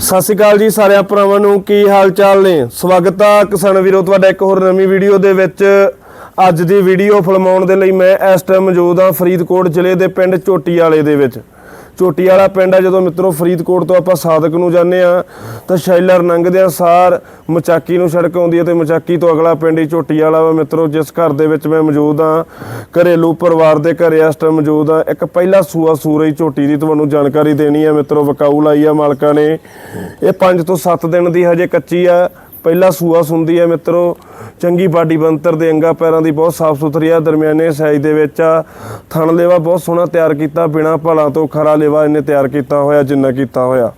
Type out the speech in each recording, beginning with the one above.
ਸਤਿ ਸ਼੍ਰੀ ਅਕਾਲ ਜੀ ਸਾਰਿਆਂ ਭਰਾਵਾਂ ਨੂੰ, ਕੀ ਹਾਲ ਚਾਲ ਨੇ? ਸਵਾਗਤ ਆ ਕਿਸਾਨ ਵੀਰੋ, ਤੁਹਾਡਾ ਇੱਕ ਹੋਰ ਨਵੀਂ ਵੀਡੀਓ ਦੇ ਵਿੱਚ। ਅੱਜ ਦੀ ਵੀਡੀਓ ਫਿਲਮਾਉਣ ਦੇ ਲਈ ਮੈਂ ਇਸ ਟਾਈਮ ਮੌਜੂਦ ਆ ਫਰੀਦਕੋਟ ਜ਼ਿਲ੍ਹੇ ਦੇ ਪਿੰਡ ਚੋਟੀ ਵਾਲੇ ਦੇ ਵਿੱਚ। ਝੋਟੀ ਵਾਲਾ ਪਿੰਡ ਆ, ਜਦੋਂ ਮਿੱਤਰੋ ਫਰੀਦਕੋਟ ਤੋਂ ਆਪਾਂ ਸਾਦਕ ਨੂੰ ਜਾਂਦੇ ਆ ਤਾਂ ਸ਼ੈਲਰ ਲੰਘਦੇ ਆ ਸਾਰ ਮਚਾਕੀ ਨੂੰ ਸੜਕ ਆਉਂਦੀ ਹੈ ਤੇ ਮਚਾਕੀ ਤੋਂ ਅਗਲਾ ਪਿੰਡ ਹੀ ਝੋਟੀ ਵਾਲਾ ਵਾ। ਮਿੱਤਰੋ, ਜਿਸ ਘਰ ਦੇ ਵਿੱਚ ਮੈਂ ਮੌਜੂਦ ਆ ਘਰੇਲੂ ਪਰਿਵਾਰ ਦੇ ਘਰੇ ਇਸ ਟਾਈਮ ਮੌਜੂਦ ਆ ਇੱਕ ਪਹਿਲਾ ਸੂਆ ਸੂਰਈ ਝੋਟੀ ਦੀ ਤੁਹਾਨੂੰ ਜਾਣਕਾਰੀ ਦੇਣੀ ਆ ਮਿੱਤਰੋ, ਵਕਾਊ ਲਾਈ ਆ ਮਾਲਕਾਂ ਨੇ। ਇਹ 5 ਤੋਂ 7 ਦਿਨ ਦੀ ਹਜੇ ਕੱਚੀ ਆ। ਪਹਿਲਾ ਸੂਆ ਸੁੰਦੀ ਹੈ ਮਿੱਤਰੋ। ਚੰਗੀ ਬਾਡੀ ਬੰਤਰ ਦੇ ਅੰਗਾ ਪੈਰਾਂ ਦੀ ਬਹੁਤ ਸਾਫ਼ ਸੁਥਰੀ ਆ। ਦਰਮਿਆਨੇ ਸਾਈਜ਼ ਦੇ ਵਿੱਚ ਆ। ਥਣ ਲੇਵਾ ਬਹੁਤ ਸੋਹਣਾ ਤਿਆਰ ਕੀਤਾ। ਬਿਨਾ ਭਲਾ ਤੋਂ ਖਰਾ ਲੇਵਾ ਇਹਨੇ ਤਿਆਰ ਕੀਤਾ ਹੋਇਆ, ਜਿੰਨਾ ਕੀਤਾ ਹੋਇਆ।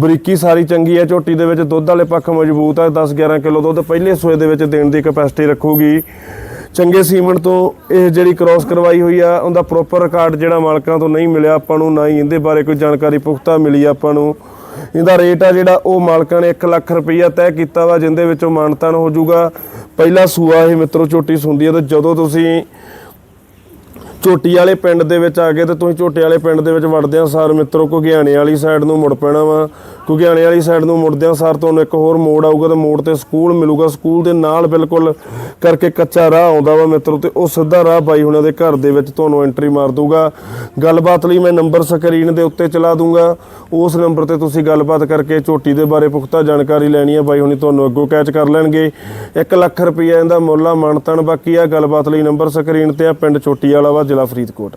ਬਰੀਕੀ ਸਾਰੀ ਚੰਗੀ ਹੈ। ਝੋਟੀ ਦੇ ਵਿੱਚ ਦੁੱਧ ਵਾਲੇ ਪੱਖ ਮਜ਼ਬੂਤ ਆ। 10 11 ਕਿਲੋ ਦੁੱਧ ਪਹਿਲੇ ਸੂਏ ਦੇ ਵਿੱਚ ਦੇਣ ਦੀ ਕਪੈਸਿਟੀ ਰੱਖੂਗੀ। ਚੰਗੇ ਸੀਮਨ ਤੋਂ ਇਹ ਜਿਹੜੀ ਕ੍ਰਾਸ ਕਰਵਾਈ ਹੋਈ ਆ, ਉਹਦਾ ਪ੍ਰੋਪਰ ਰਿਕਾਰਡ ਜਿਹੜਾ ਮਾਲਕਾਂ ਤੋਂ ਨਹੀਂ ਮਿਲਿਆ ਆਪਾਂ ਨੂੰ, ਨਾ ਹੀ ਇਹਦੇ ਬਾਰੇ ਕੋਈ ਜਾਣਕਾਰੀ ਪੁਖਤਾ ਮਿਲੀ ਆਪਾਂ ਨੂੰ। ਇਹਦਾ ਰੇਟ ਆ ਜਿਹੜਾ ਉਹ ਮਾਲਕਾਂ ਨੇ 1 ਲੱਖ ਰੁਪਈਆ ਤੈਅ ਕੀਤਾ ਵਾ, ਜਿੰਦੇ ਵਿੱਚੋਂ ਮਾਨਤਾਨ ਹੋ ਜਾਊਗਾ। ਪਹਿਲਾ ਸੂਆ ਇਹ ਮਿੱਤਰੋ ਝੋਟੀ ਸੁੰਦੀ ਹੈ ਤੇ ਜਦੋਂ ਤੁਸੀਂ ਝੋਟੀ ਵਾਲੇ ਪਿੰਡ ਦੇ ਵਿੱਚ ਆ ਗਏ ਤੇ ਤੁਸੀਂ ਝੋਟੀ ਵਾਲੇ ਪਿੰਡ ਦੇ ਵਿੱਚ ਵੜਦਿਆਂ ਸਾਰ। ਮਿੱਤਰੋ, ਘੁਗਿਆਣੇ ਵਾਲੀ ਸਾਈਡ ਨੂੰ ਮੁੜ ਪੈਣਾ ਵਾ। ਘੁਗਿਆਣੇ ਵਾਲੀ ਸਾਈਡ ਨੂੰ ਮੁੜਦਿਆਂ ਸਾਰ, ਤੁਹਾਨੂੰ ਇੱਕ ਹੋਰ ਮੋੜ ਆਊਗਾ ਤੇ ਮੋੜ ਤੇ ਸਕੂਲ ਮਿਲੂਗਾ। ਸਕੂਲ ਦੇ ਨਾਲ ਬਿਲਕੁਲ ਕਰਕੇ ਕੱਚਾ ਰਾਹ ਆਉਂਦਾ ਵਾ ਮਿੱਤਰੋ ਤੇ ਉਹ ਸਿੱਧਾ ਰਾਹ ਬਾਈ ਹੁਣਾਂ ਦੇ ਘਰ ਦੇ ਵਿੱਚ ਤੁਹਾਨੂੰ ਐਂਟਰੀ ਮਾਰ ਦੂਗਾ ਗੱਲਬਾਤ ਲਈ ਮੈਂ ਨੰਬਰ ਸਕਰੀਨ ਦੇ ਉੱਤੇ ਚਲਾ ਦੂੰਗਾ ਉਸ ਨੰਬਰ ਤੇ ਤੁਸੀਂ ਗੱਲਬਾਤ ਕਰਕੇ ਝੋਟੀ ਦੇ ਬਾਰੇ ਪੁਖਤਾ ਜਾਣਕਾਰੀ ਲੈਣੀ ਹੈ ਬਾਈ ਹੁਣੀ ਤੁਹਾਨੂੰ ਅੱਗੋਂ ਕੈਚ ਕਰ ਲੈਣਗੇ। 1 ਲੱਖ ਰੁਪਈਆ ਇਹਦਾ ਮੁੱਲ ਆ ਮਾਨਤਨ ਬਾਕੀ ਆ। ਗੱਲਬਾਤ ਲਈ ਨੰਬਰ ਸਕਰੀਨ ਤੇ ਆ, ਪਿੰਡ ਝੋਟੀ ਵਾਲਾ ਵਾ ਜ਼ਿਲ੍ਹਾ ਫਰੀਦਕੋਟ।